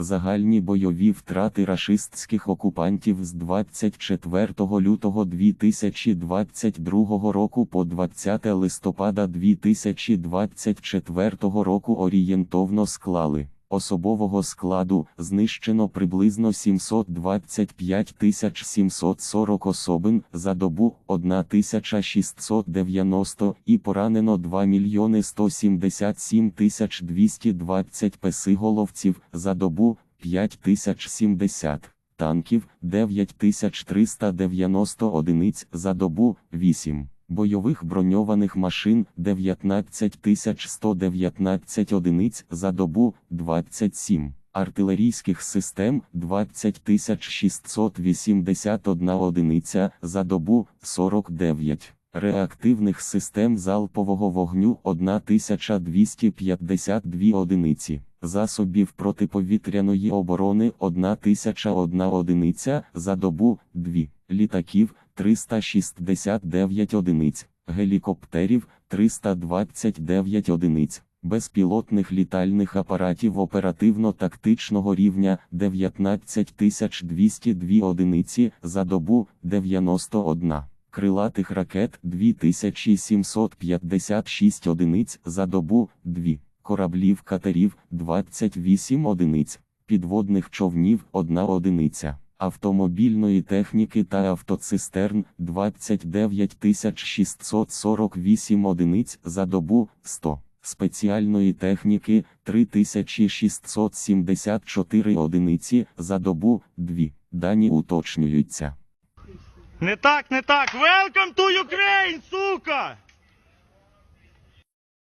Загальні бойові втрати рашистських окупантів з 24 лютого 2022 року по 20 листопада 2024 року орієнтовно склали. Особового складу знищено приблизно 725 740 особин за добу 1690 і поранено 2 мільйони 177 220 песиголовців за добу 5070 танків 9390 одиниць за добу 8. Бойових броньованих машин 19119 одиниць за добу 27, артилерійських систем 20681 одиниця за добу 49, реактивних систем залпового вогню 1252 одиниці, засобів протиповітряної оборони 1001 одиниця за добу 2, літаків 369 одиниць, гелікоптерів 329 одиниць, безпілотних літальних апаратів оперативно-тактичного рівня 19202 одиниці за добу 91, крилатих ракет 2756 одиниць за добу 2, кораблів катерів 28 одиниць, підводних човнів 1 одиниця автомобільної техніки та автоцистерн 29 648 одиниць за добу 100, спеціальної техніки 3674 одиниці за добу 2. Дані уточнюються. Не так, не так. Welcome to!